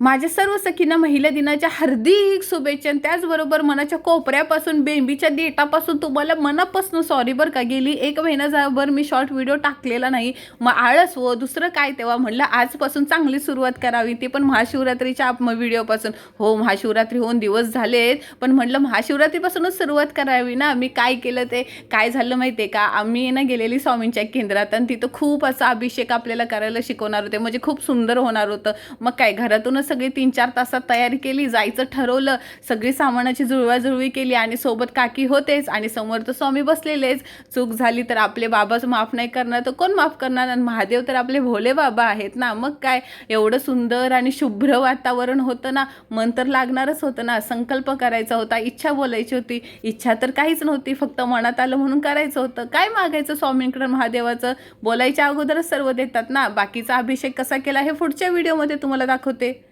माझ्या सर्व सखींना महिला दिनाच्या हार्दिक शुभेच्छा आणि त्याचबरोबर मनाच्या कोपऱ्यापासून बेंबीच्या देटापासून तुम्हाला मनापासून सॉरी बरं का? गेली एक महिन्याभर मी शॉर्ट व्हिडिओ टाकलेला नाही. मग आळस व दुसरं काय तेव्हा म्हणलं? आजपासून चांगली सुरुवात करावी. ती पण महाशिवरात्रीच्या व्हिडिओपासून हो महाशिवरात्री होऊन दिवस झालेत. पण म्हटलं महाशिवरात्रीपासूनच सुरुवात करावी ना? मी काय केलं ते? काय झालं माहिती आहे का? आम्ही ना गेलेली स्वामींच्या केंद्रात आणि तिथं खूप असा अभिषेक आपल्याला करायला शिकवणार होते. म्हणजे खूप सुंदर होणार होतं. मग काय? घरातूनच सगळी तीन चार तासात तयारी केली जायचं ठरवलं सगळी सामानाची जुळवाजुळवी केली आणि सोबत काकी होतेच आणि समोर तर स्वामी बसलेलेच. चूक झाली तर आपले बाबाच माफ नाही करणार तर कोण माफ करणार? आणि महादेव तर आपले भोले बाबा आहेत ना. मग काय? एवढं सुंदर आणि शुभ्र वातावरण होतं ना. मन तर लागणारच होतं ना. संकल्प करायचा होता इच्छा बोलायची होती. इच्छा तर काहीच नव्हती. फक्त मनात आलं म्हणून करायचं होतं. काय मागायचं स्वामींकडे महादेवाचं? बोलायच्या अगोदरच सर्व देतात ना. बाकीचा अभिषेक कसा केला हे पुढच्या व्हिडिओमध्ये तुम्हाला दाखवते.